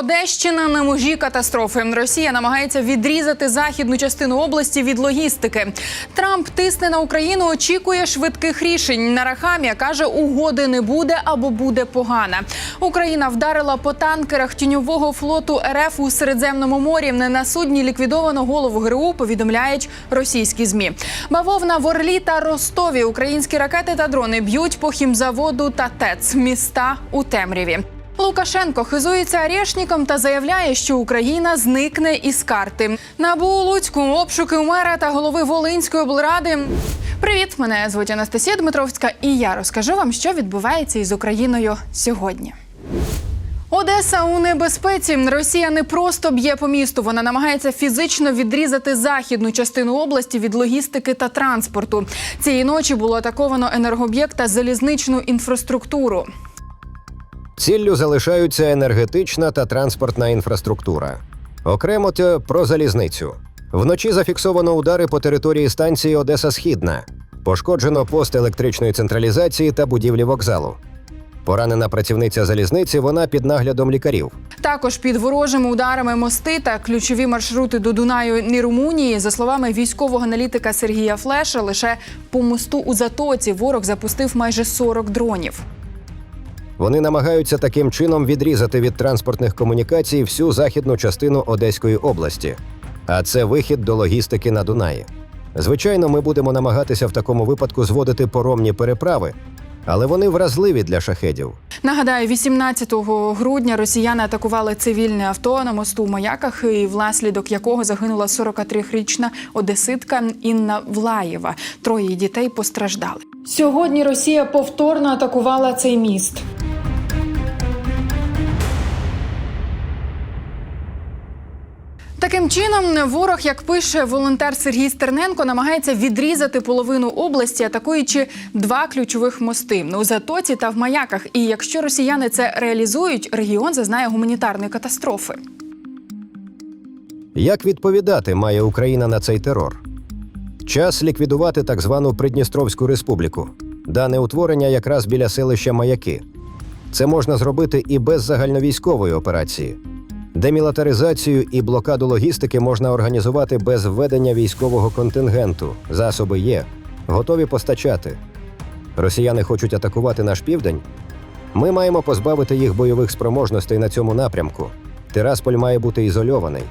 Одещина на межі катастрофи. Росія намагається відрізати західну частину області від логістики. Трамп тисне на Україну, очікує швидких рішень. Нарахамія каже, угоди не буде або буде погана. Україна вдарила по танкерах тіньового флоту РФ у Середземному морі. Не На судні ліквідовано голову ГРУ. Повідомляють російські змі. Бавовна в Орлі та Ростові. Українські ракети та дрони б'ють по хімзаводу та ТЕЦ. Міста у темряві. Лукашенко хизується Орешніком та заявляє, що Україна зникне із карти. Набу у Луцьку обшуки мера та голови Волинської облради. Привіт, мене звуть Анастасія Дмитровська, і я розкажу вам, що відбувається із Україною сьогодні. Одеса у небезпеці. Росія не просто б'є по місту, вона намагається фізично відрізати західну частину області від логістики та транспорту. Цієї ночі було атаковано енергооб'єкт та залізничну інфраструктуру. Ціллю залишаються енергетична та транспортна інфраструктура. Окремо про залізницю. Вночі зафіксовано удари по території станції Одеса Східна. Пошкоджено пост електричної централізації та будівлі вокзалу. Поранена працівниця залізниці, вона під наглядом лікарів. Також під ворожими ударами мости та ключові маршрути до Дунаю і Румунії, за словами військового аналітика Сергія Флеша, лише по мосту у затоці ворог запустив майже 40 дронів. Вони намагаються таким чином відрізати від транспортних комунікацій всю західну частину Одеської області, а це вихід до логістики на Дунаї. Звичайно, ми будемо намагатися в такому випадку зводити поромні переправи, але вони вразливі для шахедів. Нагадаю, 18 грудня росіяни атакували цивільне авто на мосту в Маяках, і внаслідок якого загинула 43-річна одеситка Інна Влаєва. Троє дітей постраждали. Сьогодні Росія повторно атакувала цей міст. Таким чином, ворог, як пише волонтер Сергій Стерненко, намагається відрізати половину області, атакуючи два ключових мости у затоці та в маяках. І якщо росіяни це реалізують, регіон зазнає гуманітарної катастрофи. Як відповідати має Україна на цей терор? Час ліквідувати так звану Придністровську республіку. Дане утворення якраз біля селища Маяки. Це можна зробити і без загальновійськової операції. Демілітаризацію і блокаду логістики можна організувати без введення військового контингенту. Засоби є, готові постачати. Росіяни хочуть атакувати наш південь. Ми маємо позбавити їх бойових спроможностей на цьому напрямку. Тирасполь має бути ізольований.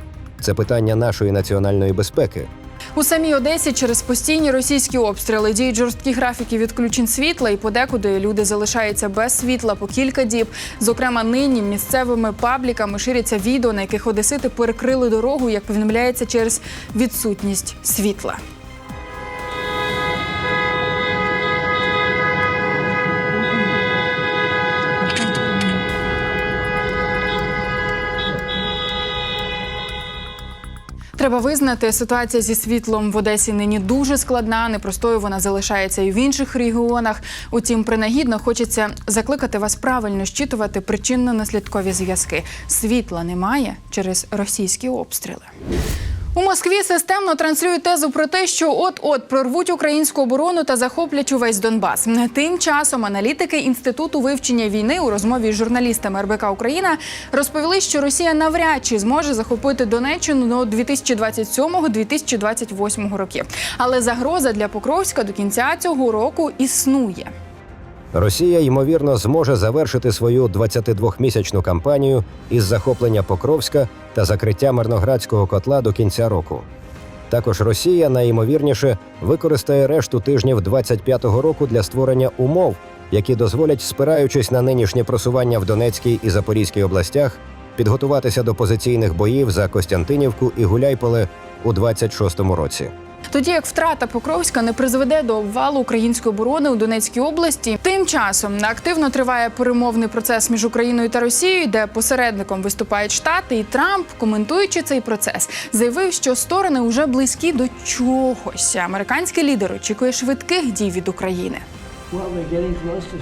Це питання нашої національної безпеки. У самій Одесі через постійні російські обстріли діють жорсткі графіки відключень світла, і подекуди люди залишаються без світла по кілька діб. Зокрема, нині місцевими пабліками ширяться відео, на яких одесити перекрили дорогу, як повідомляється, через відсутність світла. Треба визнати, ситуація зі світлом в Одесі нині дуже складна. Непростою вона залишається і в інших регіонах. Утім, принагідно хочеться закликати вас правильно щитувати причинно-наслідкові зв'язки. Світла немає через російські обстріли. У Москві системно транслюють тезу про те, що от-от прорвуть українську оборону та захоплять увесь Донбас. Тим часом аналітики інституту вивчення війни у розмові з журналістами РБК Україна розповіли, що Росія навряд чи зможе захопити Донеччину до 2027-2028 років. Але загроза для Покровська до кінця цього року існує. Росія ймовірно зможе завершити свою 22-місячну кампанію із захоплення Покровська та закриття Мирноградського котла до кінця року. Також Росія найімовірніше використає решту тижнів 25-го року для створення умов, які дозволять, спираючись на нинішнє просування в Донецькій і Запорізькій областях, підготуватися до позиційних боїв за Костянтинівку і Гуляйполе у 26-му році. Тоді як втрата Покровська не призведе до обвалу української оборони у Донецькій області, тим часом активно триває перемовний процес між Україною та Росією, де посередником виступають Штати, і Трамп, коментуючи цей процес, заявив, що сторони вже близькі до чогось. Американський лідер очікує швидких дій від України.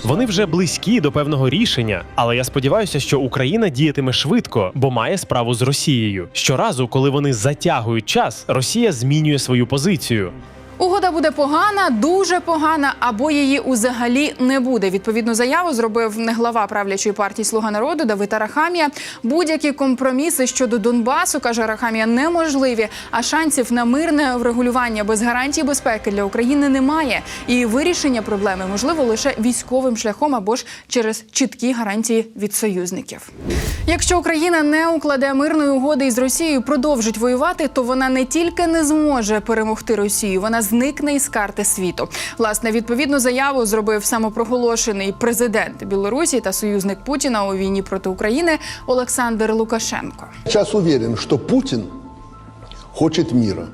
Вони вже близькі до певного рішення, але я сподіваюся, що Україна діятиме швидко, бо має справу з Росією. Щоразу, коли вони затягують час, Росія змінює свою позицію. Угода буде погана, дуже погана, або її узагалі не буде. Відповідну заяву зробив не глава правлячої партії Слуга народу Давид Арахамія. Будь-які компроміси щодо Донбасу каже Арахамія неможливі. А шансів на мирне врегулювання без гарантій безпеки для України немає. І вирішення проблеми можливо лише військовим шляхом або ж через чіткі гарантії від союзників. Якщо Україна не укладе мирної угоди із Росією, продовжить воювати, то вона не тільки не зможе перемогти Росію, вона зникне із карти світу. Власне, відповідну заяву зробив самопроголошений президент Білорусі та союзник Путіна у війні проти України Олександр Лукашенко. Сейчас уверен, что Путин хочет мира.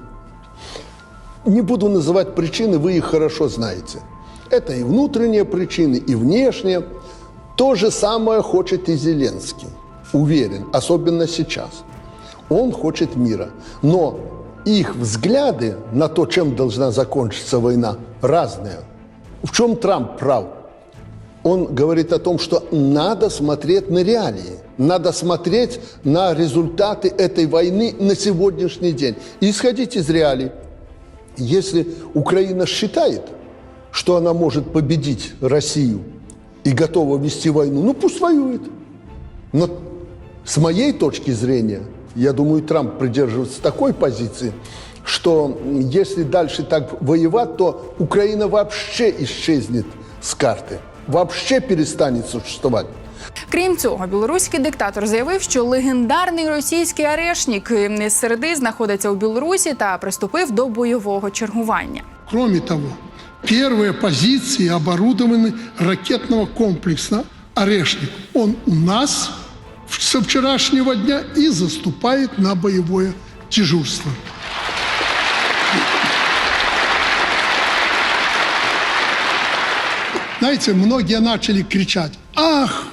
Не буду называть причины, вы их хорошо знаете. Это и внутренние причины, и внешние. То же самое хочет и Зеленский. Уверен, особенно сейчас. Он хочет мира. Но их взгляды на то, чем должна закончиться война, разные. В чем Трамп прав? он говорит о том, что надо смотреть на реалии, надо смотреть на результаты этой войны на сегодняшний день. И исходить из реалий. Если Украина считает, что она может победить Россию и готова вести войну, ну пусть воюет. Но с моей точки зрения, я думаю, Трамп придерживается такой позиции, что если дальше так воевать, то Украина вообще исчезнет с карты, вообще перестанет существовать. Крім цього, білоруський диктатор заявив, що легендарний російський арешнік з середи знаходиться у Білорусі та приступив до бойового чергування. Кроме того, первые позиции оборудованы ракетного комплекса «Орешник». Он у нас со вчерашнего дня и заступает на боевое дежурство. Знаете, многие начали кричать, ах,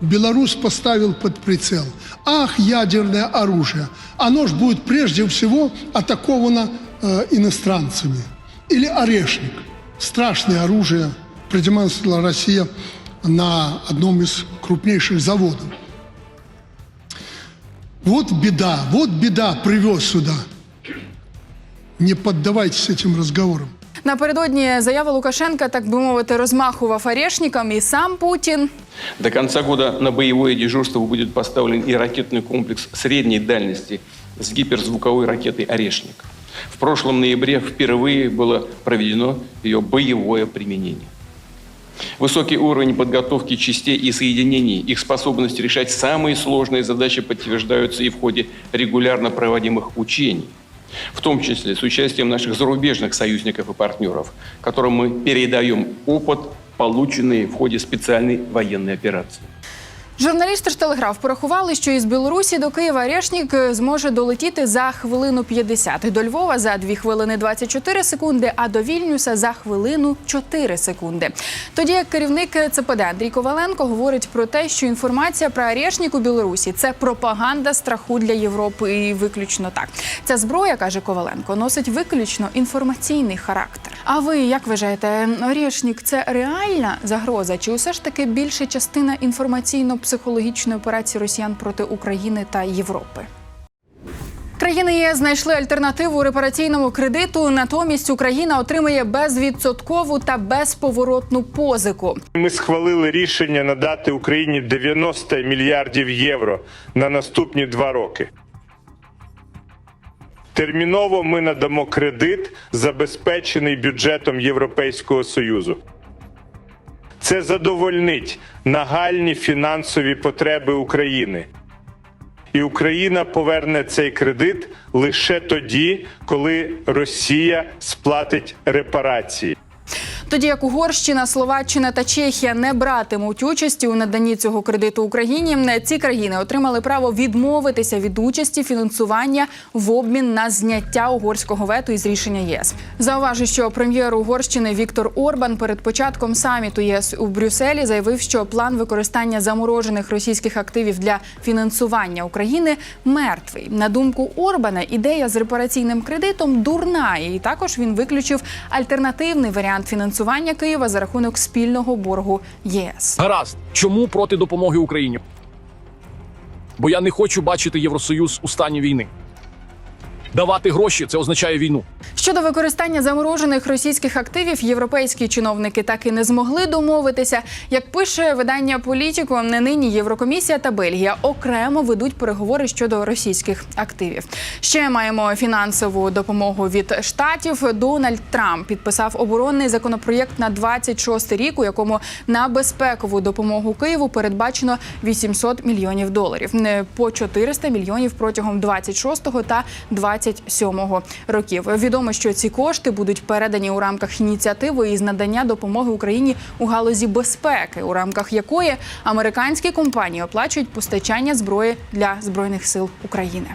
Беларусь поставил под прицел, ах, ядерное оружие. Оно ж будет прежде всего атаковано э, иностранцами. Или орешник. Страшное оружие продемонстрировала Россия на одном из крупнейших заводов. Вот беда, вот беда привез сюда. Не поддавайтесь этим разговорам. Напередодні заява Лукашенка, так би мовити, розмахував арешником, і сам Путін До конца года на боевое дежурство будет поставлен и ракетный комплекс средней дальности с гиперзвуковой ракетой «Орешник». В прошлом ноябре впервые было проведено ее боевое применение. Высокий уровень подготовки частей и соединений, их способность решать самые сложные задачи подтверждаются и в ходе регулярно проводимых учений, в том числе с участием наших зарубежных союзников и партнеров, которым мы передаем опыт, полученный в ходе специальной военной операции. Журналісти ж телеграф порахували, що із Білорусі до Києва Решнік зможе долетіти за хвилину 50, до Львова за 2 хвилини 24 секунди, а до Вільнюса за хвилину 4 секунди. Тоді як керівник ЦПД Андрій Коваленко говорить про те, що інформація про Орешнік у Білорусі це пропаганда страху для Європи, і виключно так. Ця зброя каже Коваленко, носить виключно інформаційний характер. А ви як вважаєте, Орешнік це реальна загроза? Чи усе ж таки більша частина інформаційно-психологічної операції Росіян проти України та Європи? Країни ЄС знайшли альтернативу репараційному кредиту. Натомість Україна отримає безвідсоткову та безповоротну позику. Ми схвалили рішення надати Україні 90 мільярдів євро на наступні два роки. Терміново ми надамо кредит, забезпечений бюджетом Європейського Союзу. Це задовольнить нагальні фінансові потреби України. І Україна поверне цей кредит лише тоді, коли Росія сплатить репарації. Тоді як Угорщина, Словаччина та Чехія не братимуть участі у наданні цього кредиту Україні, ці країни отримали право відмовитися від участі фінансування в обмін на зняття угорського вето із рішення ЄС. Зауважу, що прем'єр Угорщини Віктор Орбан перед початком саміту ЄС у Брюсселі заявив, що план використання заморожених російських активів для фінансування України мертвий. На думку Орбана, ідея з репараційним кредитом дурна, і також він виключив альтернативний варіант фінансування фінансування Києва за рахунок спільного боргу ЄС. Гаразд, чому проти допомоги Україні? Бо я не хочу бачити Євросоюз у стані війни. Давати гроші це означає війну. Щодо використання заморожених російських активів, європейські чиновники так і не змогли домовитися. Як пише видання Політіко, нині Єврокомісія та Бельгія окремо ведуть переговори щодо російських активів. Ще маємо фінансову допомогу від штатів. Дональд Трамп підписав оборонний законопроєкт на 26 рік, у якому на безпекову допомогу Києву передбачено 800 мільйонів доларів, не по 400 мільйонів протягом 26-го та 27-го років. Відомо, що ці кошти будуть передані у рамках ініціативи із надання допомоги Україні у галузі безпеки, у рамках якої американські компанії оплачують постачання зброї для збройних сил України.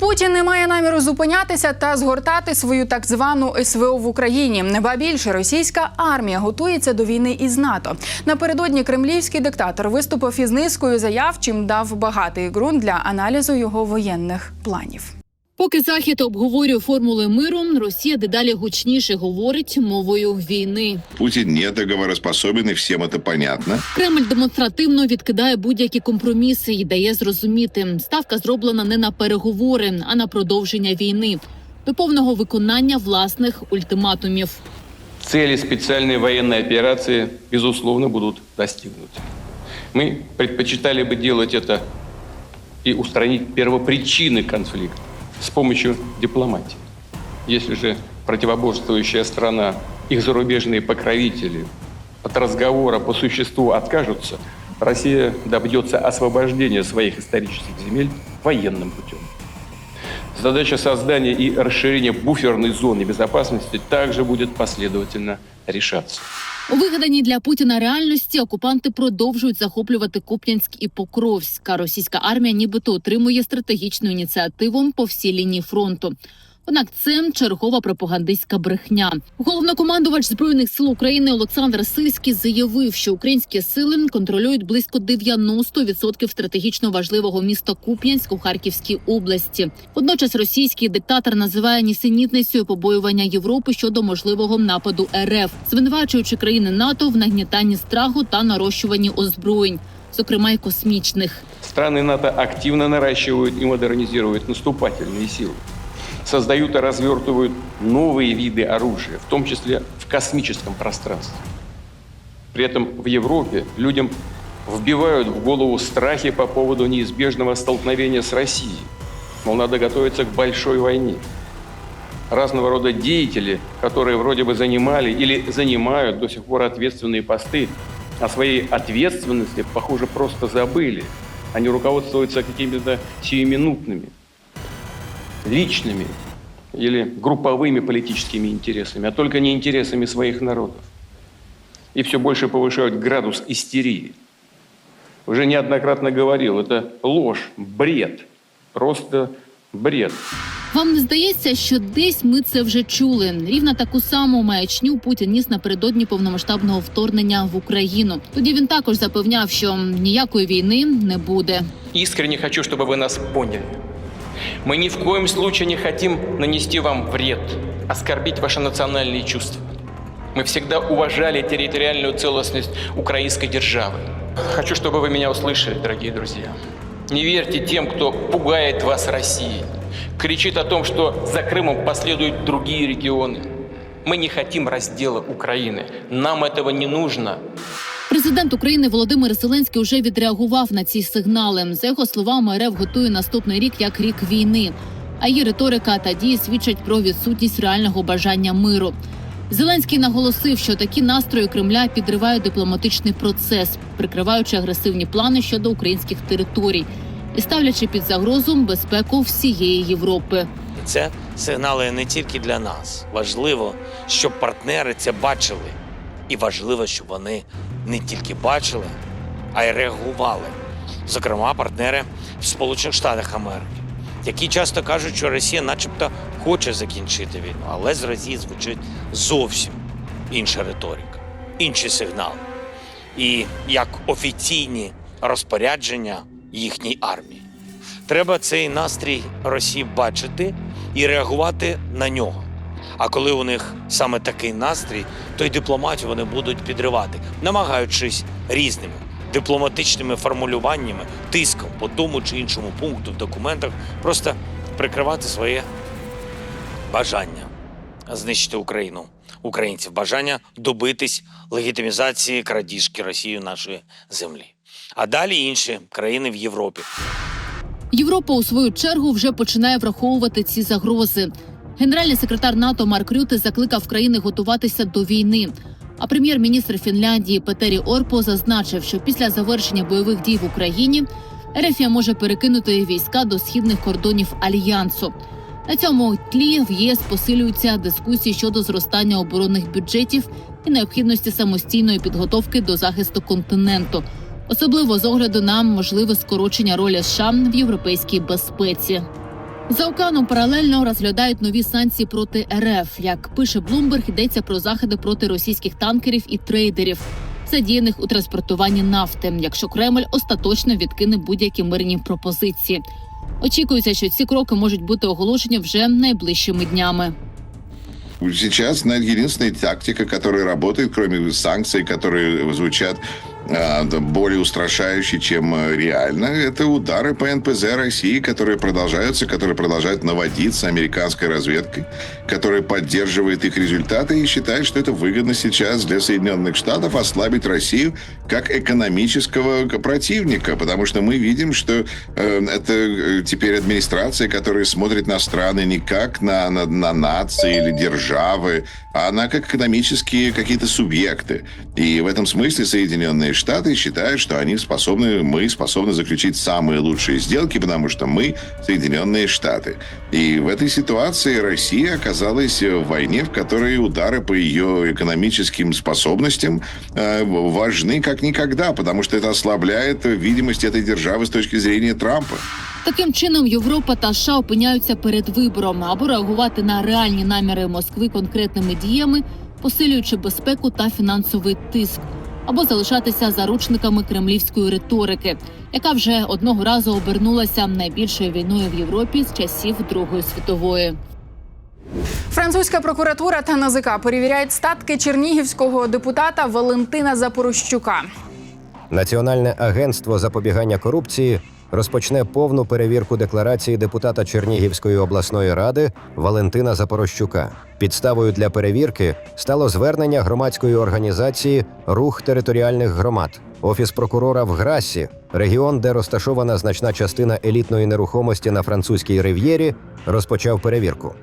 Путін не має наміру зупинятися та згортати свою так звану СВО в Україні. Неба більше російська армія готується до війни із НАТО. Напередодні кремлівський диктатор виступив із низкою заяв, чим дав багатий ґрунт для аналізу його воєнних планів. Поки захід обговорює формули миру, Росія дедалі гучніше говорить мовою війни. Путин не договороспособен, и всем это понятно. Кремль демонстративно відкидає будь-які компроміси і дає зрозуміти, ставка зроблена не на переговори, а на продовження війни до повного виконання власних ультиматумів. Цели специальной военной операции, безусловно, будут достигнуты. Мы предпочитали бы делать это и устранить первопричины конфликта С помощью дипломатии. Если же противоборствующая страна, их зарубежные покровители от разговора по существу откажутся, Россия добьется освобождения своих исторических земель военным путем. Задача создания и расширения буферной зоны безопасности также будет последовательно решаться. У вигаданій для Путіна реальності окупанти продовжують захоплювати Куп'янськ і Покровськ. А російська армія нібито отримує стратегічну ініціативу по всій лінії фронту. Однак це чергова пропагандистська брехня. Головнокомандувач збройних сил України Олександр Сирський заявив, що українські сили контролюють близько 90% стратегічно важливого міста Куп'янськ у Харківській області. Водночас російський диктатор називає нісенітницею побоювання Європи щодо можливого нападу РФ, звинувачуючи країни НАТО в нагнітанні страху та нарощуванні озброєнь, зокрема й космічних. Страны НАТО активно наращивают и модернизируют наступательные силы, Создают и развертывают новые виды оружия, в том числе в космическом пространстве. При этом в Европе людям вбивают в голову страхи по поводу неизбежного столкновения с Россией. Мол, надо готовиться к большой войне. Разного рода деятели, которые вроде бы занимали или занимают до сих пор ответственные посты, о своей ответственности, похоже, просто забыли. Они руководствуются какими-то сиюминутными, личными или групповыми политическими интересами, а только не интересами своих народов. И все больше повышают градус истерии. Уже неоднократно говорил, это ложь, бред, просто бред. Вам не здається, що десь ми це вже чули? Рівно таку саму маячню Путін ніс напередодні повномасштабного вторгнення в Україну. Тоді він також запевняв, що ніякої війни не буде. Искренне хочу, чтобы вы нас поняли. Мы ни в коем случае не хотим нанести вам вред, оскорбить ваши национальные чувства. Мы всегда уважали территориальную целостность украинской державы. Хочу, чтобы вы меня услышали, дорогие друзья. Не верьте тем, кто пугает вас Россией, кричит о том, что за Крымом последуют другие регионы. Мы не хотим раздела Украины. Нам этого не нужно. Президент України Володимир Зеленський вже відреагував на ці сигнали. За його словами, РФ готує наступний рік як рік війни. А її риторика та дії свідчать про відсутність реального бажання миру. Зеленський наголосив, що такі настрої Кремля підривають дипломатичний процес, прикриваючи агресивні плани щодо українських територій і ставлячи під загрозу безпеку всієї Європи. Це сигнали не тільки для нас. Важливо, щоб партнери це бачили. І важливо, щоб вони не тільки бачили, а й реагували. Зокрема, партнери в Сполучених Штатах Америки, які часто кажуть, що Росія, начебто, хоче закінчити війну, але з Росії звучить зовсім інша риторика, інші сигнали. І як офіційні розпорядження їхній армії. Треба цей настрій Росії бачити і реагувати на нього. А коли у них саме такий настрій, то й дипломатію вони будуть підривати, намагаючись різними дипломатичними формулюваннями, тиском по тому чи іншому пункту в документах, просто прикривати своє бажання знищити Україну, українців, бажання добитись легітимізації крадіжки Росією нашої землі. А далі інші країни в Європі. Європа у свою чергу вже починає враховувати ці загрози. Генеральний секретар НАТО Марк Рюте закликав країни готуватися до війни. А прем'єр-міністр Фінляндії Петері Орпо зазначив, що після завершення бойових дій в Україні Ерефія може перекинути війська до східних кордонів альянсу. На цьому тлі в ЄС посилюються дискусії щодо зростання оборонних бюджетів і необхідності самостійної підготовки до захисту континенту, особливо з огляду на можливе скорочення ролі США в європейській безпеці. За океаном паралельно розглядають нові санкції проти РФ. Як пише Блумберг, йдеться про заходи проти російських танкерів і трейдерів, задіяних у транспортуванні нафти, якщо Кремль остаточно відкине будь-які мирні пропозиції. Очікується, що ці кроки можуть бути оголошені вже найближчими днями. Сейчас, знаете, единственная тактика, которая работает, кроме санкций, которые звучат а, да, более устрашающе, чем э, реально, это удары по НПЗ России, которые продолжаются, которые продолжают наводиться американской разведкой, которая поддерживает их результаты и считает, что это выгодно сейчас для Соединенных Штатов ослабить Россию как экономического противника, потому что мы видим, что э, это э, теперь администрация, которая смотрит на страны не как на, на, на нации или державы, а на как экономические какие-то субъекты. И в этом смысле Соединенные Штаты считают, что они способны, мы способны заключить самые лучшие сделки, потому что мы Соединенные Штаты. И в этой ситуации Россия оказалась в войне, в которой удары по ее экономическим способностям э, важны как никогда, потому что это ослабляет видимость этой державы с точки зрения Трампа. Таким чином, Європа та США опиняються перед вибором або реагувати на реальні наміри Москви конкретними діями, посилюючи безпеку та фінансовий тиск, Або залишатися заручниками кремлівської риторики, яка вже одного разу обернулася найбільшою війною в Європі з часів Другої світової. Французька прокуратура та НАЗК перевіряють статки чернігівського депутата Валентина Запорощука. Національне агентство запобігання корупції розпочне повну перевірку декларації депутата Чернігівської обласної ради Валентина Запорощука. Підставою для перевірки стало звернення громадської організації Рух територіальних громад. Офіс прокурора в Грасі, регіон, де розташована значна частина елітної нерухомості на французькій рив'єрі, розпочав перевірку.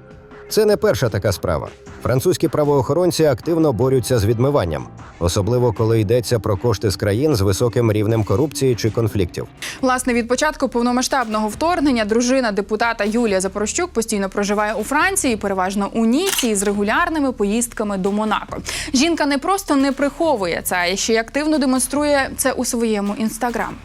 Це не перша така справа. Французькі правоохоронці активно борються з відмиванням, особливо коли йдеться про кошти з країн з високим рівнем корупції чи конфліктів. Власне, від початку повномасштабного вторгнення дружина депутата Юлія Запорощук постійно проживає у Франції, переважно у Ніці, з регулярними поїздками до Монако. Жінка не просто не приховує це, а ще й активно демонструє це у своєму інстаграм.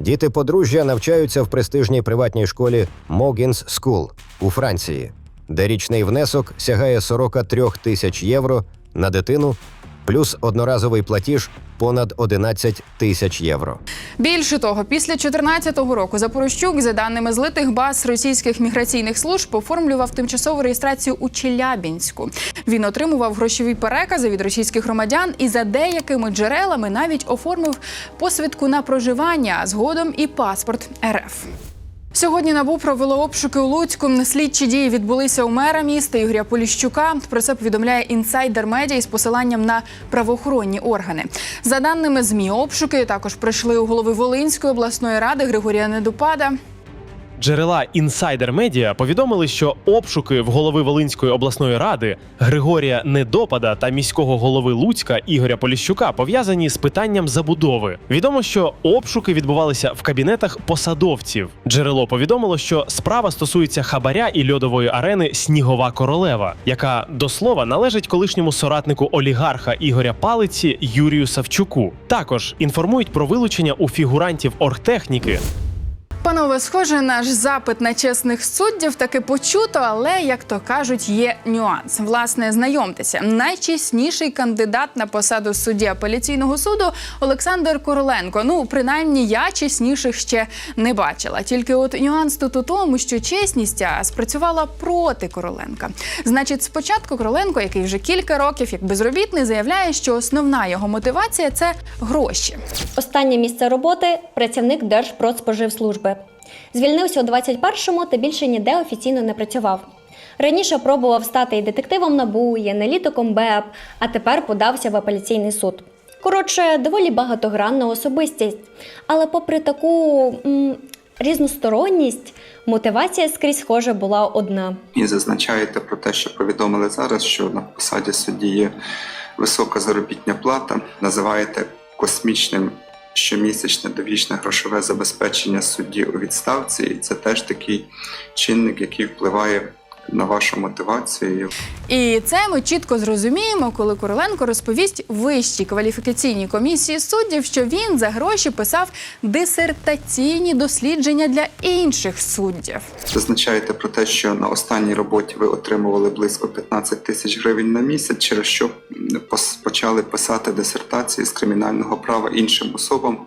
Діти подружжя навчаються в престижній приватній школі Могінс Скул у Франції, де річний внесок сягає 43 тисяч євро на дитину, плюс одноразовий платіж понад 11 тисяч євро. Більше того, після 2014 року Запорощук, за даними злитих баз російських міграційних служб, оформлював тимчасову реєстрацію у Челябінську. Він отримував грошові перекази від російських громадян і за деякими джерелами навіть оформив посвідку на проживання, згодом і паспорт РФ. Сьогодні набу провело обшуки у Луцьку. Слідчі дії відбулися у мера міста Ігоря Поліщука. Про це повідомляє інсайдер медіа із посиланням на правоохоронні органи. За даними змі, обшуки також прийшли у голови Волинської обласної ради Григорія Недопада. Джерела Інсайдер Медіа повідомили, що обшуки в голови Волинської обласної ради Григорія Недопада та міського голови Луцька Ігоря Поліщука пов'язані з питанням забудови. Відомо, що обшуки відбувалися в кабінетах посадовців. Джерело повідомило, що справа стосується хабаря і льодової арени Снігова королева, яка до слова належить колишньому соратнику олігарха Ігоря Палиці Юрію Савчуку. Також інформують про вилучення у фігурантів оргтехніки Панове, схоже, наш запит на чесних суддів таки почуто, але як то кажуть, є нюанс. Власне, знайомтеся, найчесніший кандидат на посаду судді апеляційного суду Олександр Короленко. Ну, принаймні, я чесніших ще не бачила. Тільки от нюанс тут у тому, що чесність спрацювала проти Короленка. Значить, спочатку Короленко, який вже кілька років як безробітний, заявляє, що основна його мотивація це гроші. Останнє місце роботи працівник Держпродспоживслужби. Звільнився у 21-му та більше ніде офіційно не працював. Раніше пробував стати і детективом НАБУ, і аналітиком БЕП, а тепер подався в апеляційний суд. Коротше, доволі багатогранна особистість. Але попри таку м, різносторонність, мотивація скрізь схоже була одна. І зазначаєте про те, що повідомили зараз, що на посаді судді є висока заробітня плата. Називаєте космічним щомісячне довічне грошове забезпечення судді у відставці, і це теж такий чинник, який впливає на вашу мотивацію. І це ми чітко зрозуміємо, коли Короленко розповість вищій кваліфікаційній комісії суддів, що він за гроші писав дисертаційні дослідження для інших суддів. Зазначаєте про те, що на останній роботі ви отримували близько 15 тисяч гривень на місяць, через що почали писати дисертації з кримінального права іншим особам.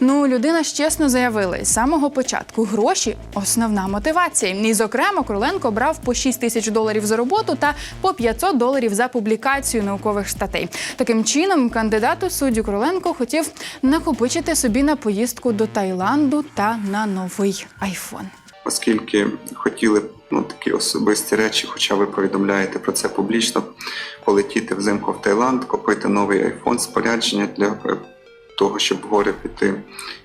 Ну, людина ж чесно заявила із самого початку: гроші основна мотивація. І, зокрема, Короленко брав по 6 тисяч доларів за роботу та по 500 доларів за публікацію наукових статей. Таким чином, кандидат у суддю Короленко хотів накопичити собі на поїздку до Таїланду та на новий айфон. оскільки хотіли ну, такі особисті речі, хоча ви повідомляєте про це публічно, полетіти взимку в Таїланд, купити новий айфон, спорядження для е, того, щоб в гори піти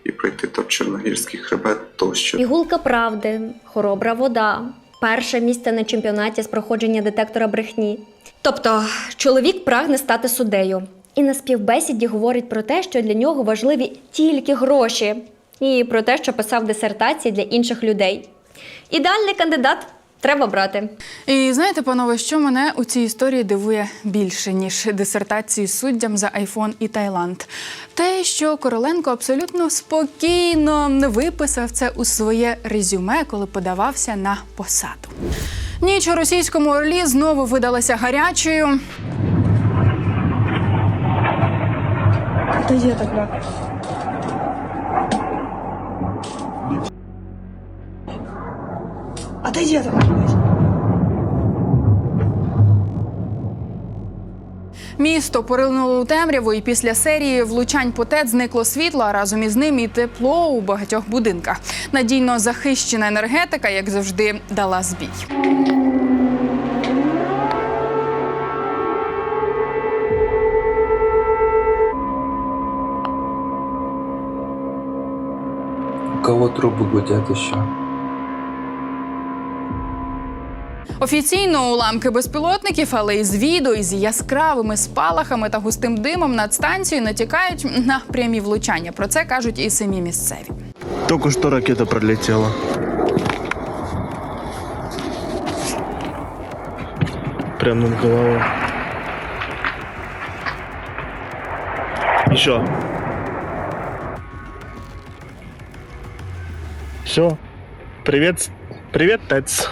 і пройти топ Чорногірський хребет тощо. Пігулка правди, хоробра вода, перше місце на чемпіонаті з проходження детектора брехні. Тобто, чоловік прагне стати суддею. І на співбесіді говорить про те, що для нього важливі тільки гроші, і про те, що писав дисертації для інших людей. Ідеальний кандидат треба брати. І знаєте, панове, що мене у цій історії дивує більше ніж дисертації суддям за айфон і Таїланд. Те, що Короленко абсолютно спокійно не виписав це у своє резюме, коли подавався на посаду. Ніч у російському орлі знову видалася гарячою. Та є так. Де є так? Місто поринуло у темряву, і після серії влучань по ТЕЦ зникло світло, а разом із ним і тепло у багатьох будинках. Надійно захищена енергетика, як завжди, дала збій. У кого трубы гудят еще? Офіційно уламки безпілотників, але із відео із яскравими спалахами та густим димом над станцією натякають на прямі влучання. Про це кажуть і самі місцеві. Только что ракета пролетела. Прямо над головой. Еще. Все. Привет. Привет, Тец.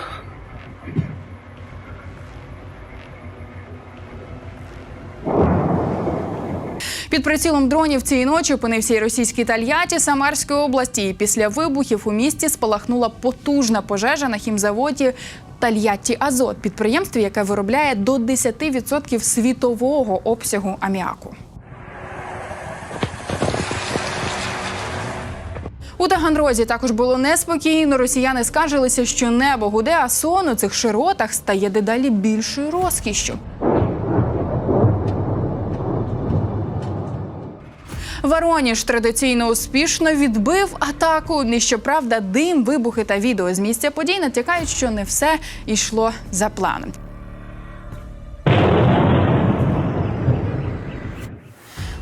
Під прицілом дронів цієї ночі опинився і російський Тальяті Самарської області. І після вибухів у місті спалахнула потужна пожежа на хімзаводі Тальятті Азот, підприємстві, яке виробляє до 10% світового обсягу аміаку. У Таганрозі також було неспокійно. Росіяни скаржилися, що небо гуде, а сон у цих широтах стає дедалі більшою розкішшю. Вороніж традиційно успішно відбив атаку. Щоправда, дим, вибухи та відео з місця подій натякають, що не все йшло за планом.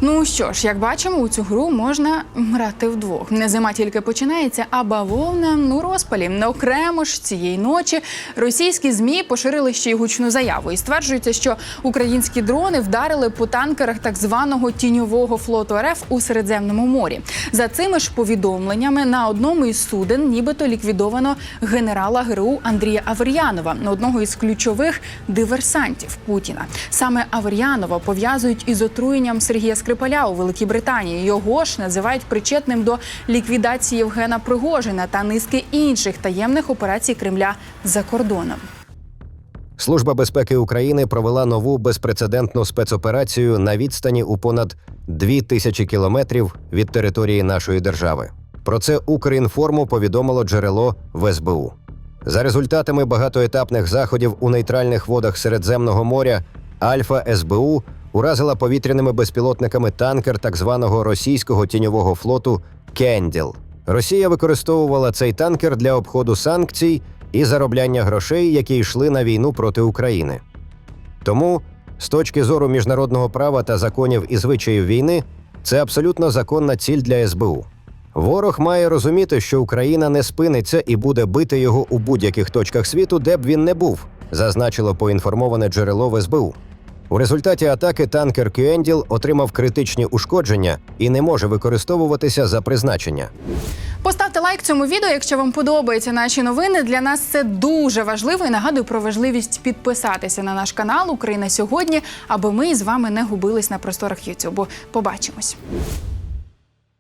Ну що ж, як бачимо, у цю гру можна грати вдвох. Не зима тільки починається, а бавовна ну розпалі. Окремо ж цієї ночі російські змі поширили ще й гучну заяву і стверджується, що українські дрони вдарили по танкерах так званого тіньового флоту РФ у Середземному морі. За цими ж повідомленнями на одному із суден нібито ліквідовано генерала ГРУ Андрія Авер'янова, одного із ключових диверсантів Путіна. Саме Авер'янова пов'язують із отруєнням Сергія Скрипаля у Великій Британії. Його ж називають причетним до ліквідації Євгена Пригожина та низки інших таємних операцій Кремля за кордоном. Служба безпеки України провела нову безпрецедентну спецоперацію на відстані у понад 2 тисячі кілометрів від території нашої держави. Про це Укрінформу повідомило джерело в СБУ. За результатами багатоетапних заходів у нейтральних водах Середземного моря Альфа СБУ уразила повітряними безпілотниками танкер так званого російського тіньового флоту Кенділ. Росія використовувала цей танкер для обходу санкцій і заробляння грошей, які йшли на війну проти України. Тому, з точки зору міжнародного права та законів і звичаїв війни, це абсолютно законна ціль для СБУ. Ворог має розуміти, що Україна не спиниться і буде бити його у будь-яких точках світу, де б він не був, зазначило поінформоване джерело в СБУ. У результаті атаки танкер Кюенділ отримав критичні ушкодження і не може використовуватися за призначення. Поставте лайк цьому відео, якщо вам подобаються наші новини. Для нас це дуже важливо і нагадую про важливість підписатися на наш канал Україна сьогодні, аби ми з вами не губились на просторах Ютубу. Побачимось.